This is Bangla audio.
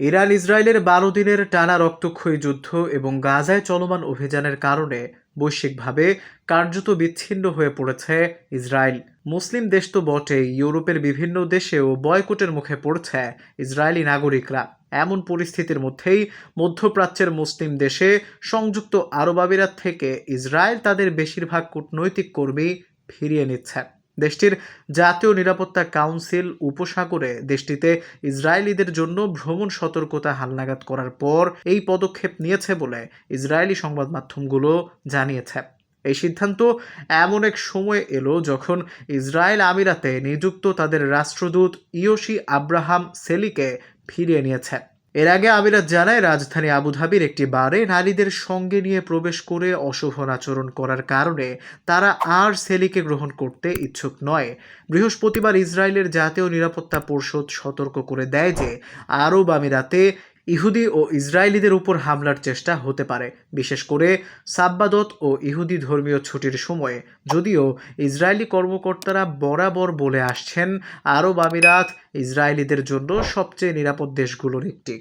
ইরান ইসরায়েলের বারো দিনের টানা রক্তক্ষয়ী যুদ্ধ এবং গাজায় চলমান অভিযানের কারণে বৈশ্বিকভাবে কার্যত বিচ্ছিন্ন হয়ে পড়েছে ইসরায়েল। মুসলিম দেশ তো বটেই, ইউরোপের বিভিন্ন দেশেও বয়কটের মুখে পড়ছে ইসরায়েলি নাগরিকরা। এমন পরিস্থিতির মধ্যেই মধ্যপ্রাচ্যের মুসলিম দেশে সংযুক্ত আরব আমিরাত থেকে ইসরায়েল তাদের বেশিরভাগ কূটনৈতিক কর্মী ফিরিয়ে নিচ্ছে। দেশটির জাতীয় নিরাপত্তা কাউন্সিল উপসাগরে দেশটিতে ইসরায়েলিদের জন্য ভ্রমণ সতর্কতা হালনাগাদ করার পর এই পদক্ষেপ নিয়েছে বলে ইসরায়েলি সংবাদ মাধ্যমগুলো জানিয়েছে। এই সিদ্ধান্ত এমন এক সময় এলো যখন ইসরায়েল আমিরাতে নিযুক্ত তাদের রাষ্ট্রদূত ইয়োশি আব্রাহাম সেলিকে ফিরিয়ে নিয়েছে। এর আগে আমিরাত জানায়, রাজধানী আবুধাবির একটি বারে নারীদের সঙ্গে নিয়ে প্রবেশ করে অশোভন আচরণ করার কারণে তারা আর সেলিকে গ্রহণ করতে ইচ্ছুক নয়। বৃহস্পতিবার ইসরায়েলের জাতীয় নিরাপত্তা পরিষদ সতর্ক করে দেয় যে, আরব আমিরাতে ইহুদি ও ইসরায়েলিদের উপর হামলার চেষ্টা হতে পারে, বিশেষ করে সাব্বাদত ও ইহুদি ধর্মীয় ছুটির সময়ে। যদিও ইসরায়েলি কর্মকর্তারা বরাবর বলে আসছেন, আরব আমিরাত ইসরায়েলিদের জন্য সবচেয়ে নিরাপদ দেশগুলোর একটি।